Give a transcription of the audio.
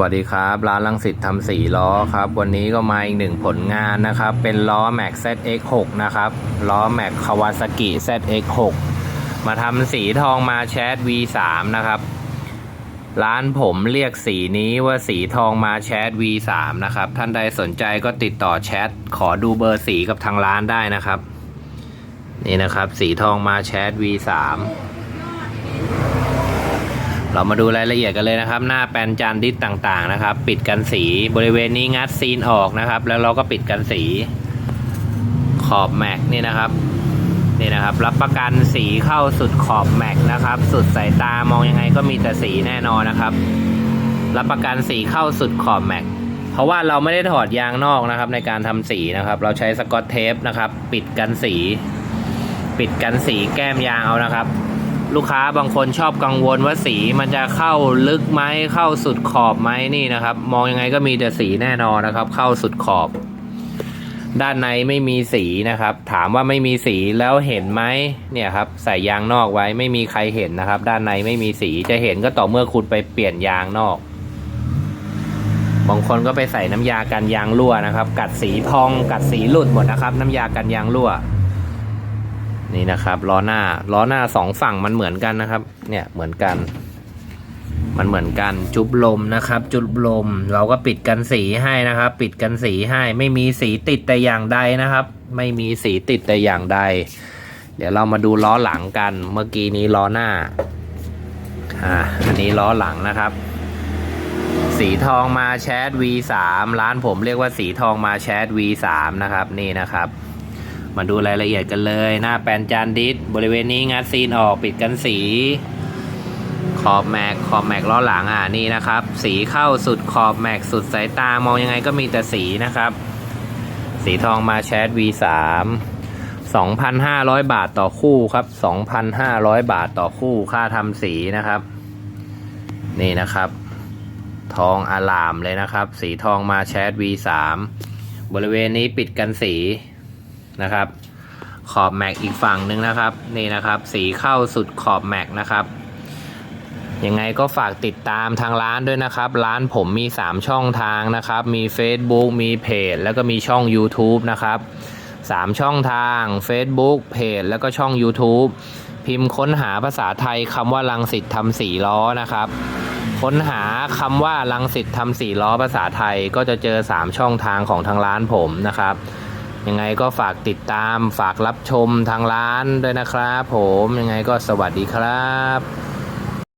วัสดีครับ ร้านลังสิตทำสีล้อครับ วันนี้ก็มาอีกหนึ่งผลงานนะครับ เป็นล้อ Max ZX6 นะครับ ล้อ Max Kawasaki ZX6 มาทำสีทองมาแชท V3 นะครับ ร้านผมเรียกสีนี้ว่าสีทองมาแชท V3 นะครับ ท่านใดสนใจก็ติดต่อแชท ขอดูเบอร์สีกับทางร้านได้นะครับ นี่นะครับ สีทองมาแชท V3 เรามาดูรายละเอียดกันเลยนะครับ หน้าแปลนจานดิสต่างๆนะครับ ปิดกันสีบริเวณนี้งัดซีนออกนะครับ แล้วเราก็ปิดกันสีขอบแม็กนี่นะครับนี่นะครับ รับประกันสีเข้าสุดขอบแม็กนะครับ สุดสายตามองยังไงก็มีแต่สีแน่นอนนะครับ รับประกันสีเข้าสุดขอบแม็กเพราะว่าเราไม่ได้ถอดยางนอกนะครับ ในการทำสีนะครับ เราใช้สกอตเทปนะครับ ปิดกันสี ปิดกันสีแก้มยางเอานะครับ ลูกค้าบางคนชอบกังวลว่าสีมันจะเข้าลึกไหมเข้าสุดขอบไหมนี่นะครับ มองยังไงก็มีแต่สีแน่นอนนะครับ เข้าสุดขอบ ด้านในไม่มีสีนะครับ ถามว่าไม่มีสีแล้วเห็นไหมเนี่ยครับ ใส่ยางนอกไว้ไม่มีใครเห็นนะครับ ด้านในไม่มีสีจะเห็นก็ต่อเมื่อคุณไปเปลี่ยนยางนอกบางคนก็ไปใส่น้ำยากันยางรั่วนะครับ กัดสีพองกัดสีหลุดหมดนะครับ น้ำยากันยางรั่ว นี่นะครับล้อหน้าล้อหน้าสองฝั่งมันเหมือนกันนะครับ เนี่ยเหมือนกัน มันเหมือนกันจุบลมนะครับ จุบลม เราก็ปิดกันสีให้นะครับ ปิดกันสีให้ ไม่มีสีติดแต่อย่างใดนะครับ ไม่มีสีติดแต่อย่างใด เดี๋ยวเรามาดูล้อหลังกัน เมื่อกี้นี้ล้อหน้าอ่าอันนี้ล้อหลังนะครับ สีทองมาแชท V3 ร้านผมเรียกว่าสีทองมาแชท V3 นะครับนี่นะครับ มาดูรายละเอียดกันเลย หน้าแปลนจานดิสบริเวณนี้งัดซีนออกปิดกันสี ขอบแม็กขอบแม็กล้อหลังอะนี่นะครับ สีเข้าสุดขอบแม็กสุดสายตามองยังไงก็มีแต่สีนะครับ สีทองมาแชท V3 2,500 บาทต่อคู่ครับ 2,500 บาทต่อคู่ค่าทำสีนะครับ นี่นะครับ ทองอลามเลยนะครับ สีทองมาแชท V3 บริเวณนี้ปิดกันสี นะครับ ขอบแม็กอีกฝั่งหนึ่งนะครับ นี่นะครับ สีเข้าสุดขอบแม็กนะครับยังไงก็ฝากติดตามทางร้านด้วยนะครับ ร้านผมมี 3 ช่องทางนะครับ มี Facebook มีเพจ แล้วก็มีช่อง YouTube นะครับ 3 ช่องทาง Facebook เพจ แล้วก็ช่อง YouTube พิมพ์ค้นหาภาษาไทยคำว่าลังสิตทำสีล้อนะครับ ค้นหาคำว่าลังสิตทำสีล้อภาษาไทยก็จะเจอ 3 ช่องทางของทางร้านผมนะครับ ยังไงก็ฝากติดตามฝากรับชมทางร้านด้วยนะครับผมยังไงก็สวัสดีครับ